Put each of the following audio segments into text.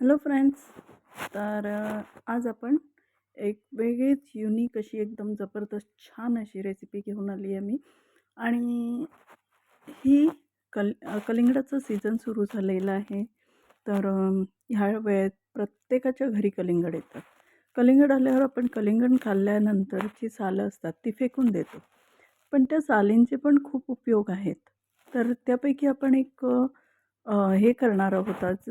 Hello friends तर आज आपण एक वेगळीच युनिक अशी एकदम जबरदस्त छान अशी रेसिपी घेऊन आली आहे मी. आणि ही कल कलिंगडाचं सीझन सुरू झालेलं आहे. तर ह्या वेळेत प्रत्येकाच्या घरी कलिंगड येतात कलिंगड आल्यावर आपण कलिंगड खाल्ल्यानंतरची सालं असतात ती फेकून देतो. पण त्या सालींचे पण खूप उपयोग आहेत. तर त्यापैकी आपण एक हे करणार आहोत आज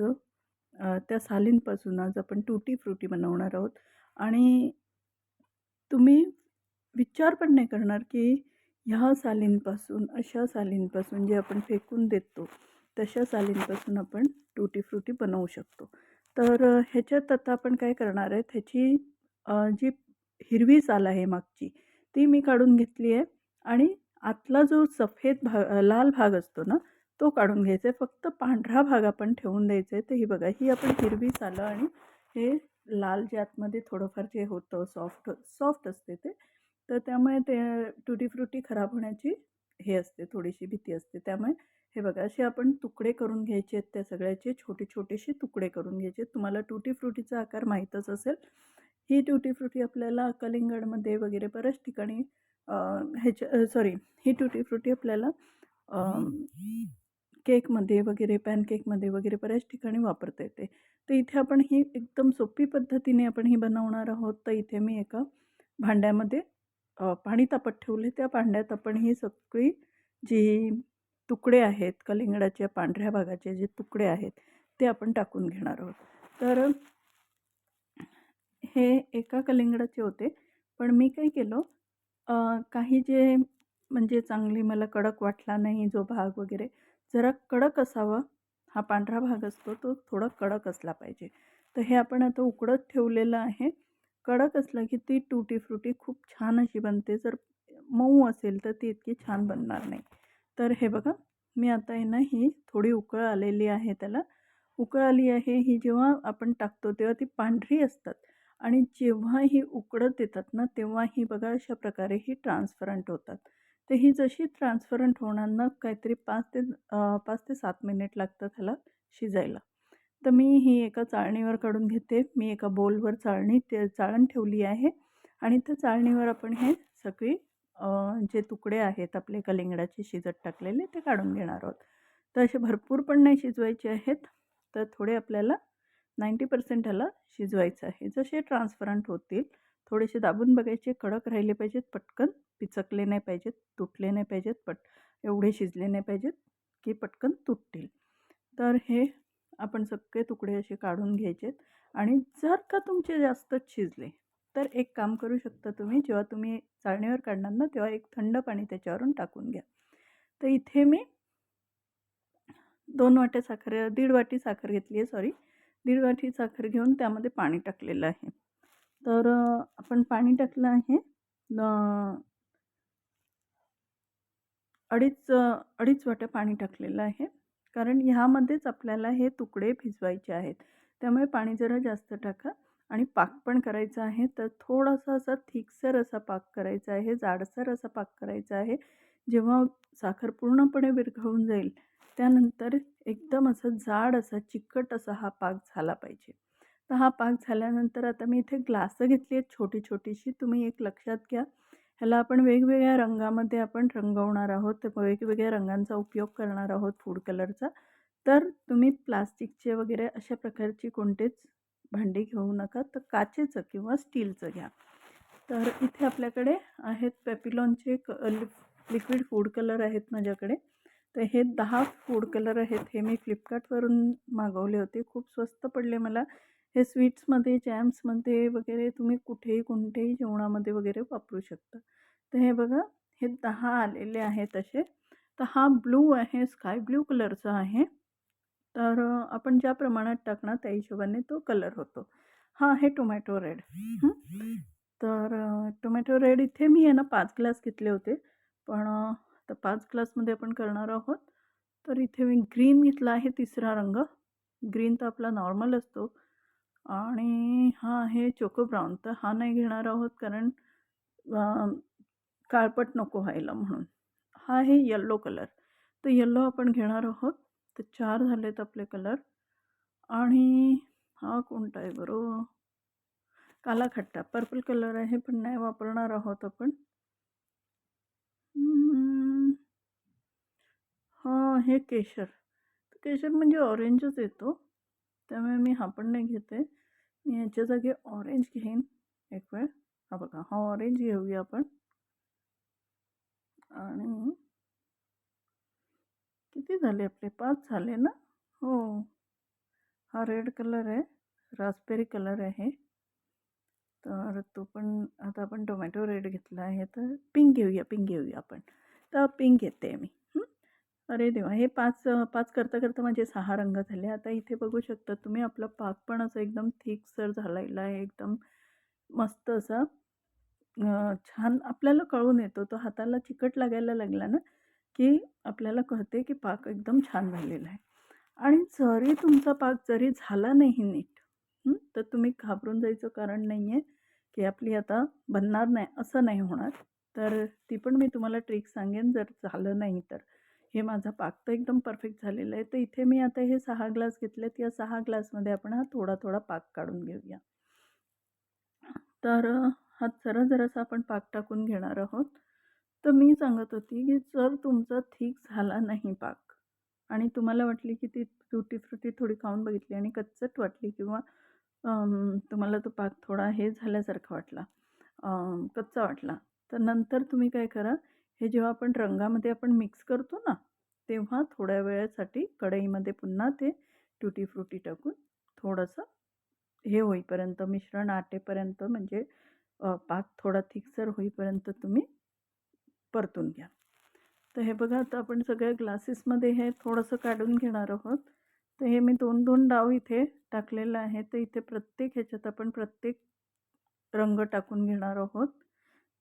त्या सालींपासून आज आपण टूटी फ्रुटी बनवणार आहोत. आणि तुम्ही विचार पण नाही करणार की ह्या सालींपासून अशा सालींपासून जे आपण फेकून देतो तशा सालींपासून आपण टुटी फ्रुटी बनवू शकतो. तर ह्याच्यात आता आपण काय करणार आहे ह्याची जी हिरवी साल आहे मागची ती मी काढून घेतली आहे. आणि आतला जो सफेद भाग लाल भाग असतो ना तो काढून घ्यायचा. आहे फक्त पांढरा भाग आपण ठेवून द्यायचा. आहे तर ही बघा ही आपण हिरवी सालं आणि हे लाल जे आतमध्ये थोडंफार जे होतं सॉफ्ट सॉफ्ट असते ते तर त्यामुळे ते टुटी फ्रुटी खराब होण्याची हे असते थोडीशी भीती असते. त्यामुळे हे बघा असे आपण तुकडे करून घ्यायचे आहेत त्या सगळ्याचे छोटे छोटेसे तुकडे करून घ्यायचे तुम्हाला टुटी फ्रुटीचा आकार माहीतच असेल. ही टुटी फ्रुटी आपल्याला कलिंगडमध्ये वगैरे बऱ्याच ठिकाणी ह्याच्या सॉरी ही टुटी फ्रुटी आपल्याला केकमध्ये वगैरे पॅनकेकमध्ये वगैरे बऱ्याच ठिकाणी वापरता येते. तर इथे आपण ही एकदम सोपी पद्धतीने आपण ही बनवणार आहोत. तर इथे मी एका भांड्यामध्ये पाणी तापत ठेवले. त्या भांड्यात आपण ही सगळी जी तुकडे आहेत कलिंगडाच्या पांढऱ्या भागाचे जे तुकडे आहेत ते आपण टाकून घेणार आहोत. तर हे एका कलिंगडाचे होते. पण मी काय केलं काही जे म्हणजे चांगली मला कडक वाटला नाही जो भाग वगैरे जरा कडक असावा हा पांढरा भाग असतो तो थोडा कडक असला पाहिजे. तर हे आपण आता उकडत ठेवलेलं आहे. कडक असलं की ती टूटी फ्रुटी खूप छान अशी बनते. जर मऊ असेल तर ती इतकी छान बनणार नाही. तर हे बघा मी आता आहे ना ही थोडी उकळ आलेली आहे त्याला. उकळ आली आहे ही जेव्हा आपण टाकतो तेव्हा ती पांढरी असतात. आणि जेव्हा ही उकडत येतात ना तेव्हा ही बघा अशा प्रकारे ही ट्रान्सफरंट होतात. तर ही जशी ट्रान्सपरंट होणार ना काहीतरी पाच ते पाच ते सात मिनिट लागतात ह्याला शिजायला. तर मी ही एका चाळणीवर काढून घेते. मी एका बोलवर चाळणी ते चाळण ठेवली आहे आणि त्या चाळणीवर आपण हे सगळी जे तुकडे आहेत आपले कलिंगडाचे शिजत टाकलेले ते काढून घेणार आहोत. तर असे भरपूर पण नाही शिजवायचे आहेत. तर थोडे आपल्याला नाईंटी पर्सेंट ह्याला शिजवायचं आहे. जसे ट्रान्सपरंट होतील थोडेसे दाबून बघायचे कडक राहिले पाहिजेत पटकन. पिचकले नाही पाहिजेत तुटले नाही पाहिजेत पट एवढे शिजले नाही पाहिजेत की पटकन तुटतील. तर हे आपण सगळे तुकडे असे काढून घ्यायचेत. आणि जर का तुमचे जास्तच शिजले तर एक काम करू शकता तुम्ही जेव्हा तुम्ही चाळणीवर काढणार ना तेव्हा एक थंड पाणी त्याच्यावरून टाकून घ्या. तर इथे मी दोन वाट्या साखर दीड वाटी साखर घेतली आहे सॉरी दीड वाटी साखर घेऊन त्यामध्ये पाणी टाकलेलं आहे. तर आपण पाणी टाकलं आहे. अडीच अडीच वाट्या पाणी टाकलेलं आहे. कारण ह्यामध्येच आपल्याला हे तुकडे भिजवायचे आहेत. त्यामुळे पाणी जरा जास्त टाका. आणि पाक पण करायचा आहे. तर थोडासा असा थिकसर असा पाक करायचा आहे. जाडसर असा पाक करायचा आहे. जेव्हा साखर पूर्णपणे विरघळून जाईल त्यानंतर एकदम असं जाड असा चिकट असा हा पाक झाला पाहिजे. तर हा पाक झाल्यानंतर आता मी इथे ग्लासं घेतली आहेत छोटी छोटीशी तुम्ही एक लक्षात घ्या. ह्याला आपण वेगवेगळ्या रंगामध्ये आपण रंगवणार आहोत. वेगवेगळ्या रंगांचा उपयोग करणार आहोत फूड कलरचा तर तुम्ही प्लास्टिकचे वगैरे अशा प्रकारची कोणतेच भांडी घेऊ नका. तर काचेचं किंवा स्टीलचं घ्या. तर इथे आपल्याकडे आहेत पॅपिलॉनचे क लिक्विड फूड कलर आहेत माझ्याकडे. तर हे दहा फूड कलर आहेत. हे मी फ्लिपकार्टवरून मागवले होते. खूप स्वस्त पडले मला. हे स्वीट्समध्ये जॅम्समध्ये वगैरे तुम्ही कुठेही कोणत्याही जेवणामध्ये वगैरे वापरू शकता. तर हे बघा हे दहा आलेले आहेत असे. तर हा ब्लू आहे स्काय ब्ल्यू कलरचा आहे. तर आपण ज्या प्रमाणात टाकणार त्या हिशोबाने तो कलर होतो. हा आहे टोमॅटो रेड. तर टोमॅटो रेड इथे मी आहे ना पाच ग्लास घेतले होते. पण तर पाच ग्लासमध्ये आपण करणार आहोत. तर इथे मी ग्रीन घेतला आहे तिसरा रंग. ग्रीन तर आपला नॉर्मल असतो. आणि हा आहे चोको ब्राऊन. तर हा नाही घेणार आहोत कारण काळपट नको व्हायला म्हणून. हा आहे येल्लो कलर तर येल्लो आपण घेणार आहोत. तर चार झालेत आपले कलर आणि हा कोणता आहे बरं? काला खट्टा पर्पल कलर आहे पण नाही वापरणार आहोत आपण. हा हे केशर. केशर म्हणजे ऑरेंजच येतो. त्यामुळे मी हा पण नाही घेते मी याच्या जागी ऑरेंज घेईन एक वेळ हा बघा हा ऑरेंज घेऊया आपण आणि किती झाले आपले पाच झाले ना? हो हा रेड कलर आहे रास्पबेरी कलर आहे तर तो पण आता आपण टोमॅटो रेड घेतला आहे तर पिंक घेऊया पिंक घेऊया आपण तर पिंक घेते मी? अरे देवा! हे पाच पाच करता करता माझे सहा रंग झाले. आता इथे बघू शकता तुम्ही आपला पाक पण असं एकदम थिकसर झालेला आहे. एकदम मस्त असा छान आपल्याला कळून येतो. तो हाताला चिकट लागायला लागला ना की आपल्याला कळते की पाक एकदम छान झालेला आहे. आणि जरी तुमचा पाक जरी झाला नाही नीट तर तुम्ही घाबरून जायचं कारण नाही आहे की आपली आता बनणार नाही असं नाही होणार. तर ती पण मी तुम्हाला ट्रिक सांगेन जर झालं नाही तर. हे माझा पाक तर एकदम परफेक्ट झालेला आहे. तर इथे मी आता हे सहा ग्लास घेतलेत. या सहा ग्लासमध्ये आपण हा थोडा थोडा पाक काढून घेऊया. तर हा जरा जरासा आपण पाक टाकून घेणार आहोत. तर मी सांगत होती की जर तुमचा ठीक झाला नाही पाक आणि तुम्हाला वाटली की ती फ्रुटी फ्रुटी थोडी खाऊन बघितली आणि कच्चट वाटली किंवा तुम्हाला तो पाक थोडा हे झाल्यासारखा वाटला कच्चा वाटला तर नंतर तुम्ही काय करा हे जेव्हा आपण रंगामध्ये आपण मिक्स करतो ना तेव्हा थोड्या वेळासाठी कढईमध्ये पुन्हा ते ट्युटी फ्रुटी टाकून थोडंसं हे होईपर्यंत मिश्रण आटेपर्यंत म्हणजे पाक थोडा थिकसर होईपर्यंत तुम्ही परतून घ्या. तर हे बघा आता आपण सगळ्या ग्लासेसमध्ये हे थोडंसं काढून घेणार आहोत. तर हे मी दोन दोन डाव इथे टाकलेलं आहे तर इथे प्रत्येक ह्याच्यात आपण प्रत्येक रंग टाकून घेणार आहोत.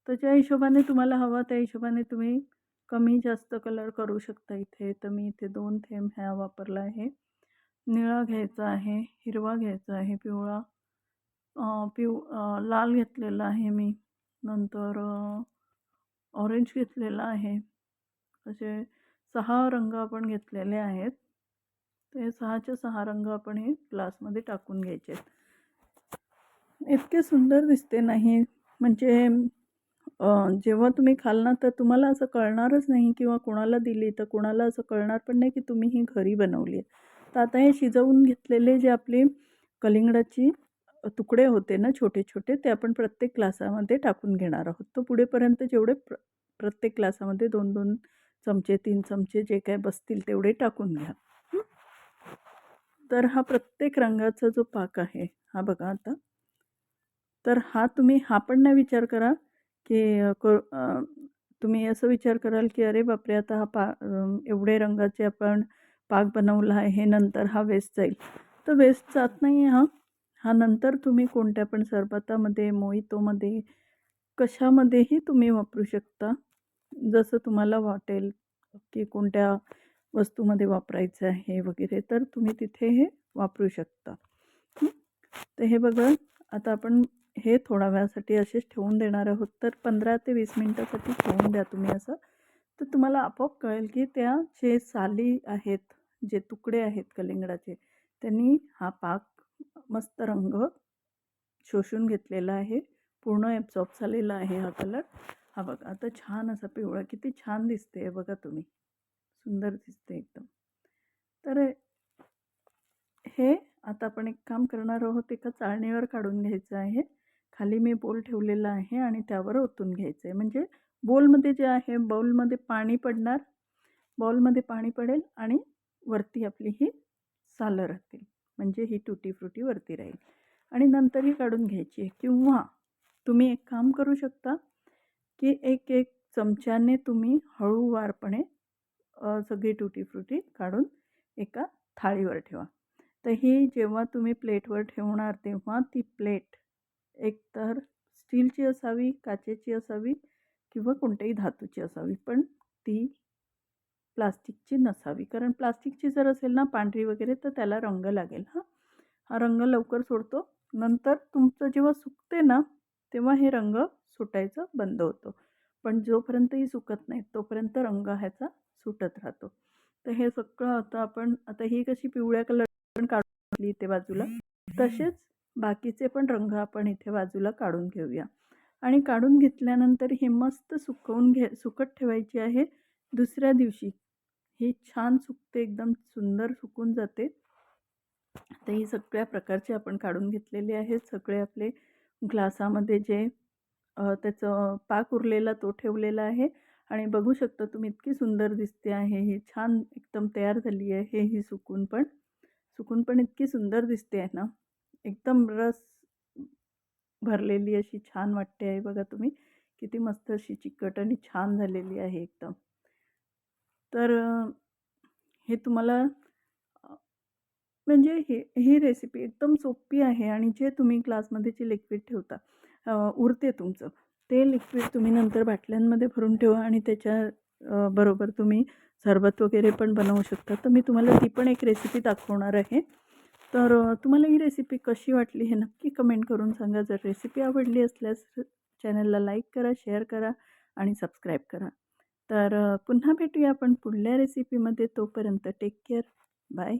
तर ज्या हिशोबाने तुम्हाला हवा त्या हिशोबाने तुम्ही कमी जास्त कलर करू शकता इथे. तर मी इथे दोन थेंब ह्या वापरला आहे. निळा घ्यायचा आहे हिरवा घ्यायचा आहे पिवळा पिव लाल घेतलेला आहे मी. नंतर ऑरेंज घेतलेला आहे. असे सहा रंग आपण घेतलेले आहेत. ते सहाचे सहा रंग आपण हे ग्लासमध्ये टाकून घ्यायचे आहेत. इतके सुंदर दिसते नाही. म्हणजे जेव्हा तुम्ही खाल ना तर तुम्हाला असं कळणारच नाही किंवा कोणाला दिली तर कोणाला असं कळणार पण नाही की तुम्ही ही घरी बनवली आहे. तर आता हे शिजवून घेतलेले जे आपली कलिंगडाची तुकडे होते ना छोटे छोटे ते आपण प्रत्येक ग्लासामध्ये टाकून घेणार आहोत. तर पुढेपर्यंत जेवढे प्र प्रत्येक ग्लासामध्ये दोन दोन चमचे तीन चमचे जे काय बसतील तेवढे टाकून घ्या. तर हा प्रत्येक रंगाचा जो पाक आहे हा बघा आता. तर हा तुम्ही हा पण नाही विचार करा. की क तुम्ही असं विचार कराल की अरे बापरे आता हा पा एवढे रंगाचे आपण पाक बनवला आहे हे नंतर हा वेस्ट जाईल. तर वेस्ट जात नाही आहे हा. हा नंतर तुम्ही कोणत्या पण सरबतामध्ये मोहितोमध्ये कशामध्येही तुम्ही वापरू शकता. जसं तुम्हाला वाटेल की कोणत्या वस्तूमध्ये वापरायचं आहे वगैरे तर तुम्ही तिथे हे वापरू शकता. तर हे बघा आता आपण हे थोड्या वेळासाठी असेच ठेवून देणार आहोत. तर पंधरा ते वीस मिनटासाठी ठेवून द्या तुम्ही असं. तर तुम्हाला आपोआप कळेल की त्या जे साली आहेत जे तुकडे आहेत कलिंगडाचे त्यांनी हा पाक मस्त रंग शोषून घेतलेला आहे. पूर्ण ॲब्झॉर्ब झालेला आहे हा कलर हा बघा आता छान असा पिवळा किती छान दिसते बघा तुम्ही. सुंदर दिसते एकदम. तर हे आता आपण एक काम करणार आहोत एका चाळणीवर काढून घ्यायचं आहे. खाली मी बोल ठेवलेला आहे आणि त्यावर ओतून घ्यायचं आहे म्हणजे बोलमध्ये जे आहे बाऊलमध्ये पाणी पडणार बाऊलमध्ये पाणी पडेल आणि वरती आपली ही सालं राहतील. म्हणजे ही तुटी फ्रुटी वरती राहील. आणि नंतरही काढून घ्यायची आहे. किंवा तुम्ही एक काम करू शकता की एक एक चमच्याने तुम्ही हळूवारपणे सगळी टुटी फ्रुटी काढून एका थाळीवर ठेवा. तर ही जेव्हा तुम्ही प्लेटवर ठेवणार तेव्हा ती प्लेट एकतर स्टीलची असावी काचेची असावी किंवा कोणत्याही धातूची असावी पण ती प्लास्टिकची नसावी. कारण प्लास्टिकची जर असेल ना पांढरी वगैरे तर त्याला रंग लागेल हां. हा रंग लवकर सोडतो. नंतर तुमचं जेव्हा सुकते ना तेव्हा हे रंग सुटायचं बंद होतो. पण जोपर्यंतही सुकत नाही तोपर्यंत रंग ह्याचा सुटत राहतो. तर हे सगळं आता आपण आता ही कशी पिवळ्या कलर काढली ते बाजूला तसेच बाकीचे पण रंग आपण इथे बाजूला काढून घेऊया. आणि काढून घेतल्यानंतर हे मस्त सुकवून घे सुकत ठेवायची आहे. दुसऱ्या दिवशी हे छान सुकते एकदम सुंदर सुकून जाते. तर ही सगळ्या प्रकारचे आपण काढून घेतलेले आहेत. सगळे आपले ग्लासामध्ये जे त्याचं पाक उरलेला तो ठेवलेला आहे. आणि बघू शकता तुम्ही इतकी सुंदर दिसते आहे. ही छान एकदम तयार झाली आहे. ही सुकून पण सुकून पण इतकी सुंदर दिसते आहे ना. एकदम रस भरलेली अशी छान वाटते आहे बघा तुम्ही. किती मस्त अशी चिकट आणि छान झालेली आहे एकदम. तर हे तुम्हाला म्हणजे हे ही रेसिपी एकदम सोपी आहे आणि जे तुम्ही ग्लासमध्ये जे लिक्विड ठेवता उरते तुमचं ते लिक्विड तुम्ही नंतर बाटल्यांमध्ये भरून ठेवा आणि त्याच्या बरोबर तुम्ही सरबत वगैरे पण बनवू शकता. तर मी तुम्हाला ती पण एक रेसिपी दाखवणार आहे. तर तुम्हाला ही रेसिपी कशी वाटली हे नक्की कमेंट करून सांगा. जर रेसिपी आवडली असल्यास चॅनलला लाईक करा शेअर करा आणि सबस्क्राईब करा. तर पुन्हा भेटूया आपण पुढल्या रेसिपीमध्ये तोपर्यंत टेक केअर बाय